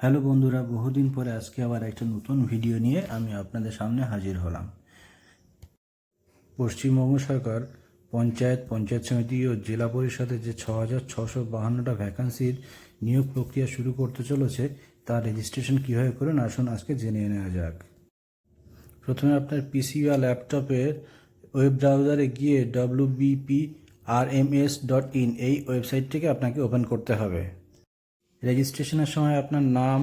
Hello বন্ধুরা, বহুদিন পরে আজকে আবার একটা নতুন ভিডিও নিয়ে আমি আপনাদের সামনে হাজির হলাম। পশ্চিমবঙ্গ সরকার, পঞ্চায়েত পঞ্চায়েত সমিতি ও জেলা পরিষদের যে ছ হাজার ছশো বাহান্নটা ভ্যাকান্সির নিয়োগ প্রক্রিয়া শুরু করতে চলেছে, তার রেজিস্ট্রেশন কীভাবে করুন, আসুন আজকে জেনে নেওয়া যাক। প্রথমে আপনার পিসি বা ল্যাপটপের ওয়েব ব্রাউজারে গিয়ে W B P R M S dot in এই ওয়েবসাইটটিকে আপনাকে ওপেন করতে হবে। রেজিস্ট্রেশনের সময় আপনার নাম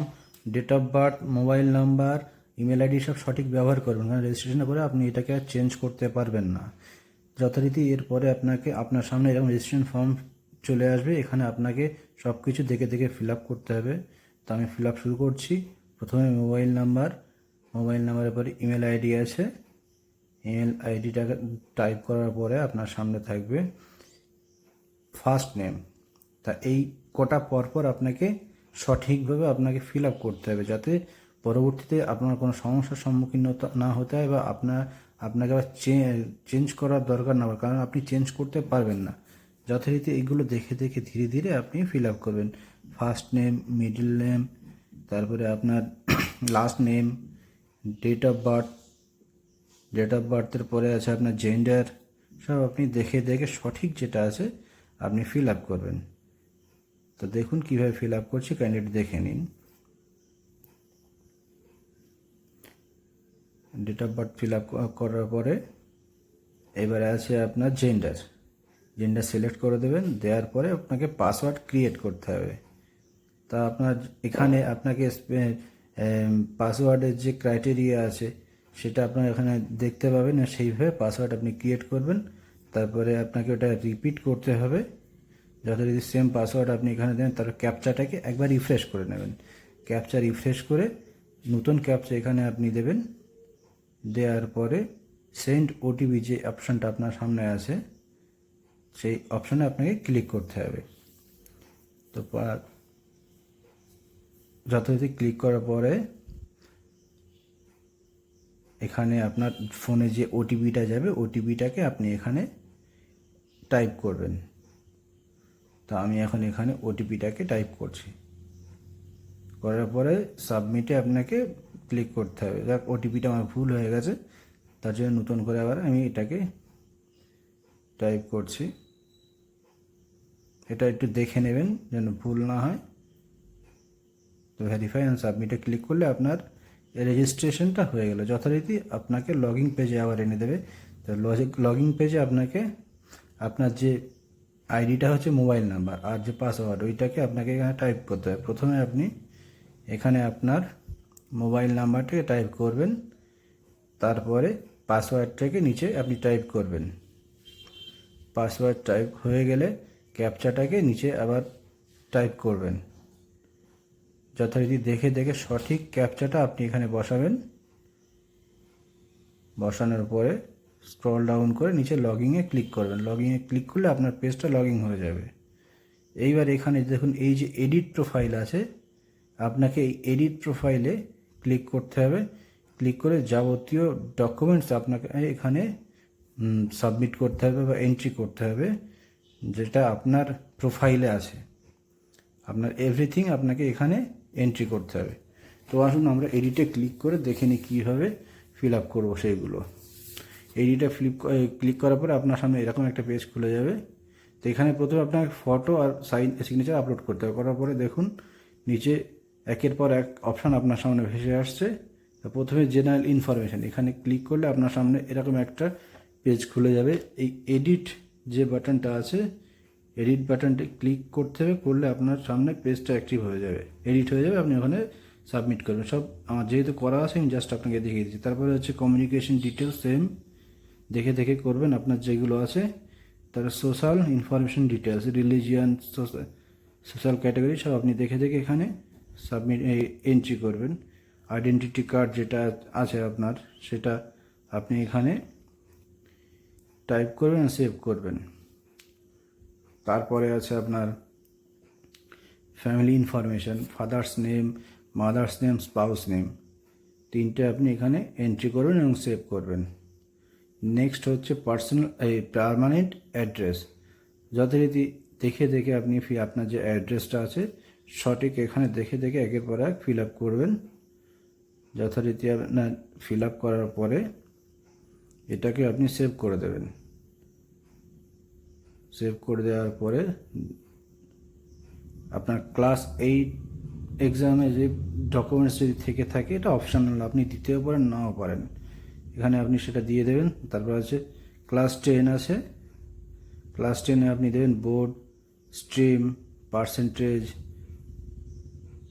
date of birth mobile number email ID সব সঠিক ব্যবহার করবেন। কারণ রেজিস্ট্রেশনের পরে আপনি এটাকে আর চেঞ্জ করতে পারবেন না। যথারীতি এরপরে আপনাকে আপনার সামনে এরকম রেজিস্ট্রেশন ফর্ম চলে আসবে। এখানে আপনাকে সব কিছু দেখে দেখে ফিল আপ করতে হবে। তো আমি ফিল আপ শুরু করছি। প্রথমে মোবাইল নাম্বার মোবাইল নাম্বারের পরে ইমেল আইডি আছে। ইমেল আইডিটাকে টাইপ করার পরে আপনার সামনে থাকবে ফার্স্ট নেম তা এই কটা পরপর আপনাকে সঠিকভাবে আপনাকে ফিল আপ করতে হবে যাতে পরবর্তীতে আপনার কোনো সমস্যার সম্মুখীন না হতে হয় বা আপনার, আপনাকে আবার চেঞ্জ করার দরকার না কারণ আপনি চেঞ্জ করতে পারবেন না। যথারীতি এইগুলো দেখে দেখে ধীরে ধীরে আপনি ফিল আপ করবেন। ফার্স্ট নেম মিডল নেম তারপরে আপনার last name date of birth date of বার্থের পরে আছে আপনার জেন্ডার সব আপনি দেখে দেখে সঠিক যেটা আছে আপনি ফিল আপ করবেন। তো দেখুন কীভাবে ফিল আপ করছি ক্যান্ডিডেট দেখে নিন। Date of birth fill up করার পরে এবারে আছে আপনার জেন্ডার জেন্ডার সিলেক্ট করে দেবেন, দেওয়ার পরে আপনাকে পাসওয়ার্ড ক্রিয়েট করতে হবে। তা আপনার এখানে আপনাকে পাসওয়ার্ডের যে ক্রাইটেরিয়া আছে, সেটা আপনার এখানে দেখতে পাবেন সেইভাবে পাসওয়ার্ড আপনি ক্রিয়েট করবেন। তারপরে আপনাকে ওটা রিপিট করতে হবে। যথারীতি সেম পাসওয়ার্ড আপনি এখানে দেন, তার ক্যাপচাটাকে একবার রিফ্রেশ করে নেবেন। ক্যাপচা রিফ্রেশ করে নতুন ক্যাপচা এখানে আপনি দেবেন। দেওয়ার পরে সেন্ড ওটিপি যে অপশানটা আপনার সামনে আছে, সেই অপশানে আপনাকে ক্লিক করতে হবে। তো যথারীতি ক্লিক করার পরে এখানে আপনার ফোনে যে ওটিপিটা যাবে ওটিপিটাকে আপনি এখানে টাইপ করবেন। তো আমি এখন এখানে ওটিপিটাকে টাইপ করছি। করার পরে সাবমিটে আপনাকে ক্লিক করতে হবে। দেখ ওটিপিটা আমার ভুল হয়ে গেছে, তার জন্য নতুন করে আবার আমি এটাকে টাইপ করছি। এটা একটু দেখে নেবেন যেন ভুল না হয়। তো ভেরিফাই অ্যান্ড সাবমিটে ক্লিক করলে আপনার রেজিস্ট্রেশনটা হয়ে গেল। যথারীতি আপনাকে লগিং পেজে আবার এনে দেবে। তো লগিং পেজে আপনাকে আপনার যে আইডিটা হচ্ছে মোবাইল নাম্বার আর যে পাসওয়ার্ড, ওইটাকে আপনাকে এখানে টাইপ করতে হবে। প্রথমে আপনি এখানে আপনার মোবাইল নাম্বারটাকে টাইপ করবেন, তারপরে পাসওয়ার্ডটাকে নিচে আপনি টাইপ করবেন। পাসওয়ার্ড টাইপ হয়ে গেলে ক্যাপচাটাকে নিচে আবার টাইপ করবেন। যথারীতি দেখে দেখে সঠিক ক্যাপচাটা আপনি এখানে বসাবেন। বসানোর পরে স্ক্রল ডাউন করে নিচে লগিংয়ে ক্লিক করবেন। লগিংয়ে ক্লিক করলে আপনার পেজটা লগিং হয়ে যাবে। এইবার এখানে দেখুন, এই যে এডিট প্রোফাইল আছে, আপনাকে এই এডিট প্রোফাইলে ক্লিক করতে হবে। ক্লিক করে যাবতীয় ডকুমেন্টস আপনাকে এখানে সাবমিট করতে হবে বা এন্ট্রি করতে হবে, যেটা আপনার প্রোফাইলে আছে। আপনার এভরিথিং আপনাকে এখানে এন্ট্রি করতে হবে। তো আসুন আমরা এডিটে ক্লিক করে দেখে নিই কীভাবে ফিল আপ করব সেইগুলো। এডিটে ফ্লিপ ক্লিক করার পরে আপনার সামনে এরকম একটা পেজ খুলে যাবে। তো এখানে প্রথমে আপনাকে ফটো আর সাইন সিগনেচার আপলোড করতে হবে। করার পরে দেখুন, নিচে একের পর এক অপশান আপনার সামনে ভেসে আসছে। তো প্রথমে জেনারেল ইনফরমেশান এখানে ক্লিক করলে আপনার সামনে এরকম একটা পেজ খুলে যাবে। এই এডিট যে বাটনটা আছে এডিট বাটনটি ক্লিক করতে হবে, করলে আপনার সামনে পেজটা অ্যাক্টিভ হয়ে যাবে। এডিট হয়ে যাবে, আপনি ওখানে সাবমিট করবেন। সব, আমার যেহেতু করা আছে, আমি জাস্ট আপনাকে দেখিয়ে দিচ্ছি। তারপরে হচ্ছে কমিউনিকেশন ডিটেলস সেম দেখে দেখে করবেন আপনার যেগুলো আছে, তার social information details religion social category সব আপনি দেখে দেখে এখানে সাবমিট এন্ট্রি করবেন। আইডেন্টিটি কার্ড যেটা আছে আপনার, সেটা আপনি এখানে টাইপ করবেন আর সেভ করবেন। তারপরে আছে আপনার family information father's name mother's name spouse name তিনটে আপনি এখানে এন্ট্রি করবেন এবং সেভ করবেন। নেক্সট হচ্ছে পার্সোনাল এই পারমানেন্ট অ্যাড্রেস যথারীতি দেখে দেখে আপনি ফি আপনার যে অ্যাড্রেসটা আছে, সঠিক এখানে দেখে দেখে একের পর এক ফিল আপ করবেন। যথারীতি আপনার ফিল আপ করার পরে এটাকে আপনি সেভ করে দেবেন। সেভ করে দেওয়ার পরে আপনার ক্লাস এইট এক্সামে যে ডকুমেন্টস যদি থেকে থাকে, এটা অপশনাল আপনি দিতেও পারেন নাও পারেন। এখানে আপনি সেটা দিয়ে দেবেন, তারপর আছে ক্লাস টেন আছে। ক্লাস টেনে আপনি দেবেন বোর্ড স্ট্রিম পার্সেন্টেজ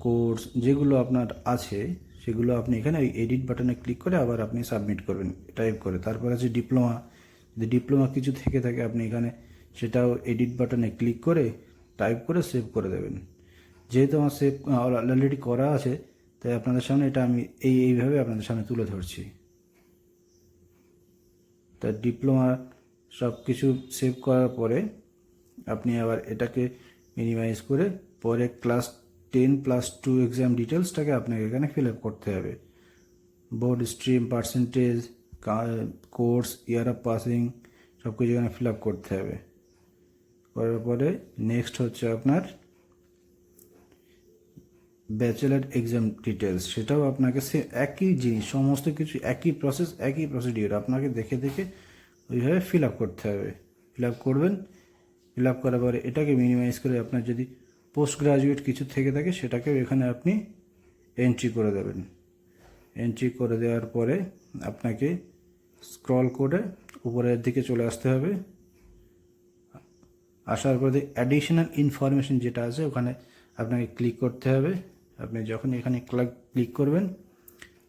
কোর্স যেগুলো আপনার আছে, সেগুলো আপনি এখানে ওই এডিট বাটনে ক্লিক করে আবার আপনি সাবমিট করবেন টাইপ করে। তারপর আছে ডিপ্লোমা যদি ডিপ্লোমা কিছু থেকে থাকে, আপনি এখানে সেটাও এডিট বাটনে ক্লিক করে টাইপ করে সেভ করে দেবেন। যেহেতু আমার সেভ অলরেডি করা আছে, তাই আপনাদের সামনে এটা আমি এই, এইভাবে আপনাদের সামনে তুলে ধরছি। তা ডিপ্লোমা সব কিছু সেভ করার পরে আপনি আবার এটাকে মিনিমাইজ করে পরে class ten plus two exam ডিটেলসটাকে আপনাকে এখানে ফিল আপ করতে হবে। Board stream percentage course year of passing সব কিছু এখানে ফিল আপ করতে হবে। করার পরে নেক্সট হচ্ছে আপনার ব্যাচেলার এক্সাম ডিটেলস সেটাও আপনাকে সে একই জিনিস, সমস্ত কিছু একই প্রসেস একই প্রসিডিওর আপনাকে দেখে দেখে ওইভাবে ফিল আপ করতে হবে। ফিল আপ করবেন ফিল আপ করার পরে এটাকে মিনিমাইজ করে আপনার যদি পোস্ট গ্রাজুয়েট কিছু থেকে থাকে সেটাকেও এখানে আপনি এন্ট্রি করে দেবেন। এন্ট্রি করে দেওয়ার পরে আপনাকে স্ক্রল করে উপরের দিকে চলে আসতে হবে। আসার পরে অ্যাডিশনাল ইনফরমেশন যেটা আছে, ওখানে আপনাকে ক্লিক করতে হবে। আপনি যখন এখানে ক্লিক করবেন,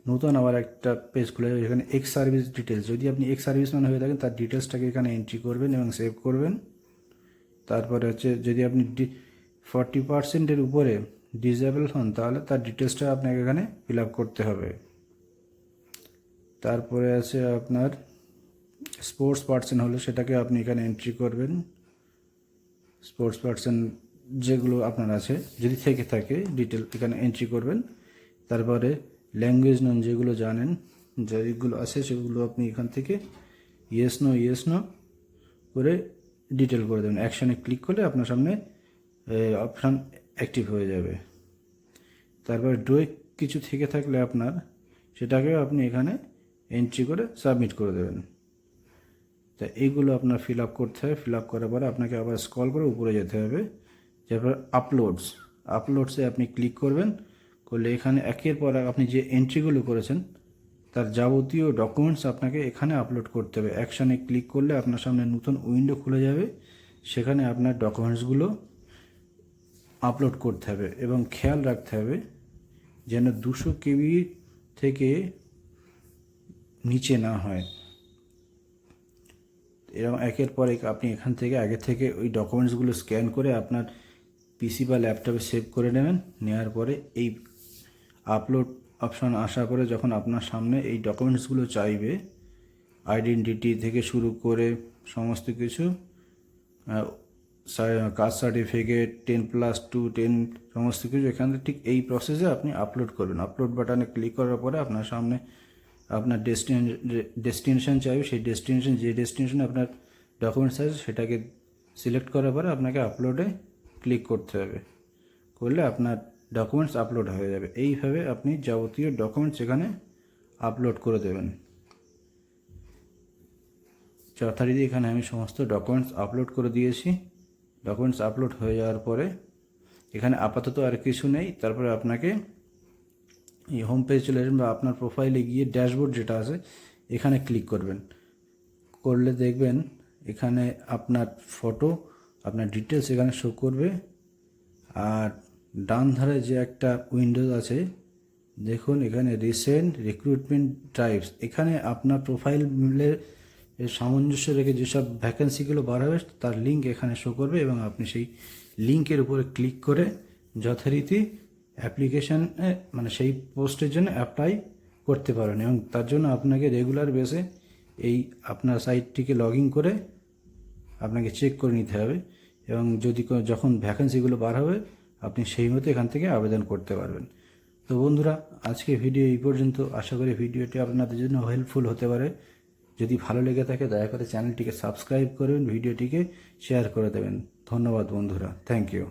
নতুন আবার একটা পেজ খুলে যাবে, এখানে এক্স সার্ভিস ডিটেলস যদি আপনি এক্স সার্ভিস সার্ভিসম্যান হয়ে থাকেন, তার ডিটেলসটাকে এখানে এন্ট্রি করবেন এবং সেভ করবেন। তারপরে হচ্ছে, যদি আপনি ফর্টি পার্সেন্টের উপরে ডিসেবল হন, তাহলে তার ডিটেলসটা আপনাকে এখানে ফিল আপ করতে হবে। তারপরে আছে আপনার স্পোর্টস পার্সন হলে সেটাকে আপনি এখানে এন্ট্রি করবেন। স্পোর্টস পার্সন যেগুলো আপনার আছে, যদি থেকে থাকে ডিটেল এখানে এন্ট্রি করবেন। তারপরে ল্যাঙ্গুয়েজ নন যেগুলো জানেন, যেগুলো আছে সেগুলো আপনি এখান থেকে ইয়েস নো ইয়েস নো করে ডিটেল করে দেবেন। অ্যাকশানে ক্লিক করলে আপনার সামনে অপশান অ্যাক্টিভ হয়ে যাবে। তারপরে ডোয়ে কিছু থেকে থাকলে আপনার, সেটাকেও আপনি এখানে এন্ট্রি করে সাবমিট করে দেবেন। তা এইগুলো আপনার ফিল আপ করতে হবে ফিল আপ করার পরে আপনাকে আবার স্কল করে উপরে যেতে হবে। তারপর আপলোডস আপলোডসে আপনি ক্লিক করবেন, করলে এখানে একের পর আপনি যে এন্ট্রিগুলো করেছেন, তার যাবতীয় ডকুমেন্টস আপনাকে এখানে আপলোড করতে হবে। অ্যাকশানে ক্লিক করলে আপনার সামনে নতুন উইন্ডো খুলে যাবে। সেখানে আপনার ডকুমেন্টসগুলো আপলোড করতে হবে এবং খেয়াল রাখতে হবে যেন দুশো কেবি থেকে নিচে না হয়। এরকম একের পর এক আপনি এখান থেকে আগে থেকে ওই ডকুমেন্টসগুলো স্ক্যান করে আপনার পিসি বা ল্যাপটপে সেভ করে নেবেন। নেওয়ার পরে এই আপলোড অপশন আসার পরে যখন আপনার সামনে এই ডকুমেন্টসগুলো চাইবে আইডেন্টিটি থেকে শুরু করে সমস্ত কিছু caste certificate ten plus two ten সমস্ত কিছু, এখান থেকে ঠিক এই প্রসেসে আপনি আপলোড করবেন। আপলোড বাটনে ক্লিক করার পরে আপনার সামনে আপনার ডেস্টিনে ডেস্টিনেশন চাইবে। সেই ডেস্টিনেশন যে ডেস্টিনেশনে আপনার ডকুমেন্টস আছে, সেটাকে সিলেক্ট করার পরে আপনাকে আপলোডে ক্লিক করতে হবে। করলে আপনার ডকুমেন্টস আপলোড হয়ে যাবে। এইভাবে আপনি যাবতীয় ডকুমেন্টস এখানে আপলোড করে দেবেন। যথারীতি এখানে আমি সমস্ত ডকুমেন্টস আপলোড করে দিয়েছি। ডকুমেন্টস আপলোড হয়ে যাওয়ার পরে এখানে আপাতত আর কিছু নেই। তারপরে আপনাকে এই হোম পেজ চলে আসবেন বা আপনার প্রোফাইলে গিয়ে ড্যাশবোর্ড যেটা আছে, এখানে ক্লিক করবেন। করলে দেখবেন এখানে আপনার ফটো আপনার ডিটেলস এখানে শো করবে। আর ডান ধারে যে একটা উইন্ডোজ আছে, দেখুন এখানে রিসেন্ট রিক্রুটমেন্ট ড্রাইভস এখানে আপনার প্রোফাইলের সামঞ্জস্য রেখে যেসব ভ্যাকেন্সিগুলো বার হবে, তার লিঙ্ক এখানে শো করবে এবং আপনি সেই লিঙ্কের উপরে ক্লিক করে যথারীতি অ্যাপ্লিকেশানে মানে সেই পোস্টের জন্য অ্যাপ্লাই করতে পারেন। এবং তার জন্য আপনাকে রেগুলার বেসে এই আপনার সাইটটিকে লগ ইন করে আপনাকে চেক করে নিতে হবে। এবং যদি যখন ভ্যাকেন্সিগুলো বার হবে, আপনি সেই মতো এখান থেকে আবেদন করতে পারবেন। তো বন্ধুরা, আজকে ভিডিও এই পর্যন্ত। আশা করি ভিডিওটি আপনাদের জন্য হেল্পফুল হতে পারে। যদি ভালো লেগে থাকে, দয়া করে চ্যানেলটিকে সাবস্ক্রাইব করবেন ভিডিওটিকে শেয়ার করে দেবেন। ধন্যবাদ বন্ধুরা। Thank you